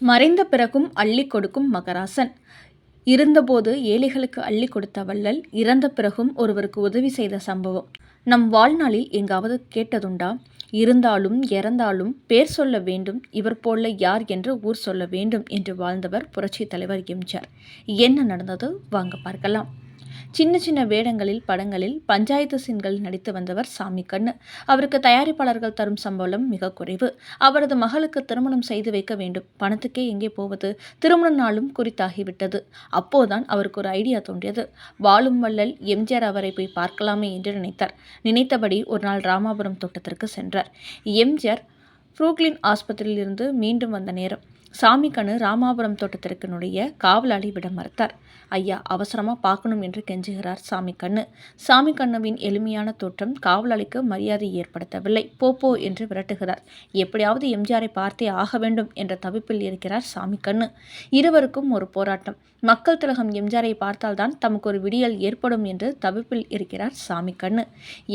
மறைந்த பிறகும் அள்ளி கொடுக்கும் மகராசன். இருந்தபோது ஏழைகளுக்கு அள்ளி கொடுத்த வள்ளல் இறந்த பிறகும் ஒருவருக்கு உதவி செய்த சம்பவம். நம் வாழ்நாளில் எங்காவது கேட்டதுண்டா? இருந்தாலும் இறந்தாலும் பேர் சொல்ல வேண்டும் இவர் போல யார் என்று ஊர் சொல்ல வேண்டும் என்று வாழ்ந்தவர் புரட்சி தலைவர் எம்ஜிஆர். என்ன நடந்தது? வாங்க பார்க்கலாம். சின்ன சின்ன வேடங்களில் படங்களில் பஞ்சாயத்து சீன்கள் நடித்து வந்தவர் சாமி கண்ணு. அவருக்கு தயாரிப்பாளர்கள் தரும் சம்பளம் மிக குறைவு. அவரது மகளுக்கு திருமணம் செய்து வைக்க வேண்டும். பணத்துக்கே எங்கே போவது? திருமண நாளும் குறித்தாகிவிட்டது. அப்போதான் அவருக்கு ஒரு ஐடியா தோன்றியது. வாழும் வள்ளல் எம்ஜிஆர் அவரை போய் பார்க்கலாமே என்று நினைத்தார். நினைத்தபடி ஒரு நாள் ராமாபுரம் தோட்டத்திற்கு சென்றார். எம்ஜிஆர் புரூக்லின் ஆஸ்பத்திரியிலிருந்து மீண்டும் வந்த நேரம். சாமி கண்ணு ராமாபுரம் தோட்டத்திற்கனுடைய காவலாளி விட மறுத்தார். ஐயா அவசரமாக பார்க்கணும் என்று கெஞ்சுகிறார் சாமி கண்ணு. சாமி கண்ணுவின் எளிமையான தோற்றம் காவலாளிக்கு மரியாதை ஏற்படுத்தவில்லை. போப்போ என்று விரட்டுகிறார். எப்படியாவது எம்ஜிஆரை பார்த்தே ஆக வேண்டும் என்ற தவிப்பில் இருக்கிறார் சாமி கண்ணு. இருவருக்கும் ஒரு போராட்டம். மக்கள் திலகம் எம்ஜிஆரை பார்த்தால்தான் தமக்கு ஒரு விடியல் ஏற்படும் என்று தவிப்பில் இருக்கிறார் சாமி கண்ணு.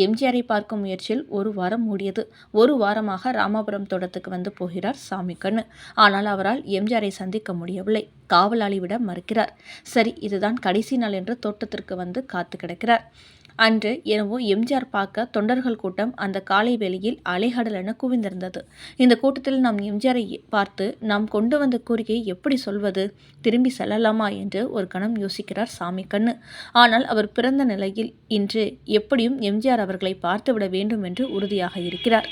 எம்ஜிஆரை பார்க்கும் முயற்சியில் ஒரு வாரம் மூடியது ஒரு வாரமாக ராமாபுரம் தோட்டத்துக்கு வந்து போகிறார் சாமி கண்ணு. ஆனால் அவரால் எம்ஜிஆரை சந்திக்க முடியவில்லை. காவலாளி விட மறுக்கிறார். சரி இதுதான் கடைசி நாள் என்று தோட்டத்திற்கு வந்து காத்து கிடக்கிறார். அன்று எனவும் எம்ஜிஆர் பார்க்க தொண்டர்கள் கூட்டம் அந்த காலை வேளையில் அலைகடல் என குவிந்திருந்தது. இந்த கூட்டத்தில் நாம் எம்ஜிஆரை பார்த்து நாம் கொண்டு வந்த கோரிக்கையை எப்படி சொல்வது? திரும்பி செல்லலாமா என்று ஒரு கணம் யோசிக்கிறார் சாமி கண்ணு. ஆனால் அவர் பிறந்த நிலையில் இன்று எப்படியும் எம்ஜிஆர் அவர்களை பார்த்துவிட வேண்டும் என்று உறுதியாக இருக்கிறார்.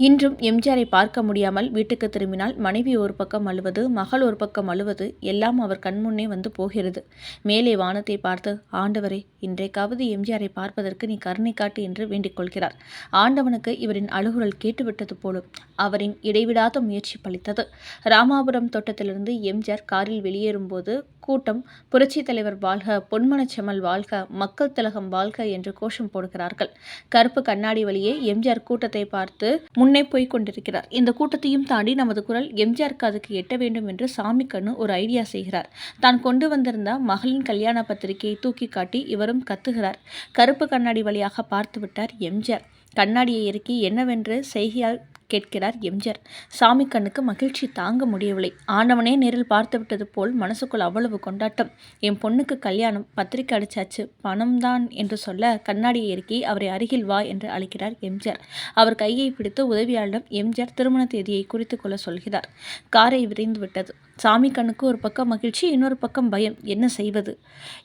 இன்றும் எம்ஜிஆரை பார்க்க முடியாமல் வீட்டுக்கு திரும்பினால் மனைவி ஒரு பக்கம் அழுவது மகள் ஒரு பக்கம் அழுவது எல்லாம் அவர் கண்முன்னே வந்து போகிறது. மேலே வானத்தை பார்த்து ஆண்டவரே இன்றைக்காவது எம்ஜிஆரை பார்ப்பதற்கு நீ கருணை காட்டு என்று வேண்டிக் கொள்கிறார். ஆண்டவனுக்கு இவரின் அழுகுரல் கேட்டுவிட்டது போலும் அவரின் இடைவிடாத முயற்சி பளித்தது ராமாபுரம் தோட்டத்திலிருந்து எம்ஜிஆர் காரில் வெளியேறும்போது கூட்டம் புரட்சி தலைவர் வாழ்க பொன்மனச்செமல் வாழ்க மக்கள் திலகம் வாழ்க என்று கோஷம் போடுகிறார்கள். கருப்பு கண்ணாடி வழியே எம்ஜிஆர் கூட்டத்தை பார்த்து முன்னே போய் கொண்டிருக்கிறார். இந்த கூட்டத்தையும் தாண்டி நமது குரல் எம்ஜிஆர் காதுக்கு எட்ட வேண்டும் என்று சாமி கண்ணு ஒரு ஐடியா செய்கிறார். தான் கொண்டு வந்திருந்த மகளின் கல்யாண பத்திரிகையை தூக்கி காட்டி இவரும் கத்துகிறார். கருப்பு கண்ணாடி வழியாக பார்த்து விட்டார் எம்ஜிஆர். கண்ணாடியை இறுக்கி என்னவென்று செய்கையால் கேட்கிறார் எம்ஜிஆர். சாமி கண்ணுக்கு மகிழ்ச்சி தாங்க முடியவில்லை. ஆண்டவனே நேரில் பார்த்து விட்டது போல் மனசுக்குள் அவ்வளவு கொண்டாட்டம். என் பொண்ணுக்கு கல்யாணம் பத்திரிக்கை அடிச்சாச்சு பணம்தான் என்று சொல்ல கண்ணாடியை இறக்கி அவரை அருகில் வா என்று அழைக்கிறார் எம்ஜிஆர். அவர் கையை பிடித்து உதவியாளரிடம் எம்ஜிஆர் திருமண தேதியை குறித்து கொள்ள சொல்கிறார். காரை விரைந்து விட்டது சாமி கண்ணுக்கு ஒரு பக்கம் மகிழ்ச்சி இன்னொரு பக்கம் பயம். என்ன செய்வது?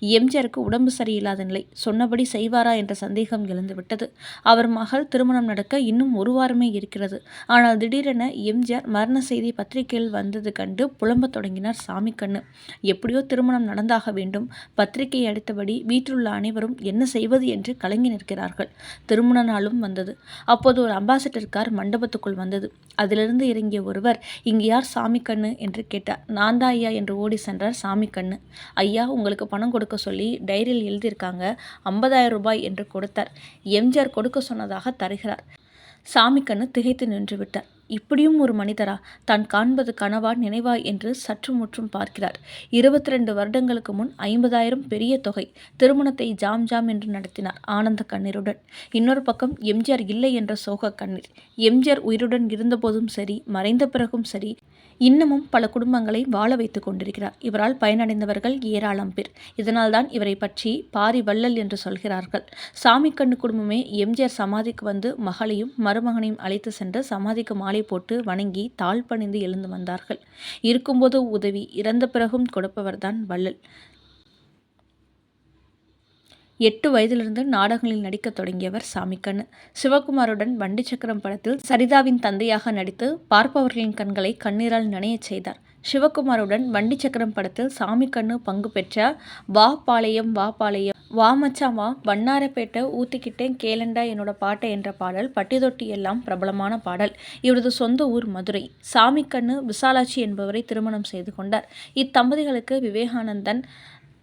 எம்ஜிஆருக்கு உடம்பு சரியில்லாத நிலை. சொன்னபடி செய்வாரா என்ற சந்தேகம் எழுந்துவிட்டது அவர் மகள் திருமணம் நடக்க இன்னும் ஒரு வாரமே இருக்கிறது. ஆனால் திடீரென எம்ஜிஆர் மரண செய்தி பத்திரிகையில் வந்தது கண்டு புலம்பத் தொடங்கினார் சாமி கண்ணு. எப்படியோ திருமணம் நடந்தாக வேண்டும். பத்திரிகை அடித்தபடி வீட்டிலுள்ள அனைவரும் என்ன செய்வது என்று கலங்கி நிற்கிறார்கள். திருமண நாளும் வந்தது. அப்போது ஒரு அம்பாசிடர் கார் மண்டபத்துக்குள் வந்தது. அதிலிருந்து இறங்கிய ஒருவர் இங்கு யார் சாமி கண்ணு? என்று கேட்டார். நான் தான் ஐயா என்று ஓடி சென்றார் சாமி கண்ணு. ஐயா உங்களுக்கு பணம் கொடுக்க சொல்லி டைரியில் எழுதியிருக்காங்க ஐம்பதாயிரம் ரூபாய் என்று கொடுத்தார். எம்ஜிஆர் கொடுக்க சொன்னதாக தருகிறார். சாமி கண்ணு திகைத்து நின்று விட்டார். இப்படியும் ஒரு மனிதரா? தான் காண்பது கனவா நினைவா என்று சற்று முற்றும் பார்க்கிறார். இருபத்தி ரெண்டு வருடங்களுக்கு முன் ஐம்பதாயிரம் பெரிய தொகை. திருமணத்தை ஜாம் ஜாம் என்று நடத்தினார் ஆனந்த கண்ணீருடன். இன்னொரு பக்கம் எம்ஜிஆர் இல்லை என்ற சோக கண்ணீர். எம்ஜிஆர் உயிருடன் இருந்தபோதும் சரி மறைந்த பிறகும் சரி இன்னமும் பல குடும்பங்களை வாழ வைத்துக் கொண்டிருக்கிறார். இவரால் பயனடைந்தவர்கள் ஏராளம் பேர். இதனால்தான் இவரை பற்றி பாரி வள்ளல் என்று சொல்கிறார்கள். சாமிக்கண்ணு குடும்பமே எம்ஜிஆர் சமாதிக்கு வந்து மகளையும் மருமகனையும் அழைத்து சென்று சமாதிக்கு மாலை போட்டு வணங்கி தாழ் பணிந்து எழுந்து வந்தார்கள். இருக்கும்போது உதவி இறந்த பிறகும் கொடுப்பவர்தான் வள்ளல். எட்டு வயதிலிருந்து நாடகங்களில் நடிக்கத் தொடங்கியவர் சாமிக்கண்ணு. சிவகுமாருடன் வண்டி சக்கரம் படத்தில் சரிதாவின் தந்தையாக நடித்து பார்ப்பவர்களின் கண்களை கண்ணீரால் நனையச் செய்தார். சிவகுமாருடன் வண்டி சக்கரம் படத்தில் சாமிக்கண்ணு பங்கு பெற்ற வா பாளையம் வா பாளையம் வா மச்சான் வா வண்ணாரப்பேட்டை ஊத்திக்கிட்டேன் கேளண்டா என்னோட பாட்டை என்ற பாடல் பட்டிதொட்டி எல்லாம் பிரபலமான பாடல். இவரது சொந்த ஊர் மதுரை. சாமி கண்ணு விசாலாட்சி என்பவரை திருமணம் செய்து கொண்டார். இத்தம்பதிகளுக்கு விவேகானந்தன்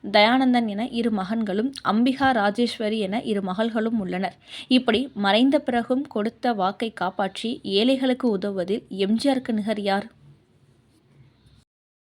தயானந்தன் என இரு மகன்களும் அம்பிகா ராஜேஸ்வரி என இரு மகள்களும் உள்ளனர். இப்படி மறைந்த பிறகும் கொடுத்த வாக்கை காப்பாற்றி ஏழைகளுக்கு உதவுவதில் எம்ஜிஆருக்கு நிகர் யார்?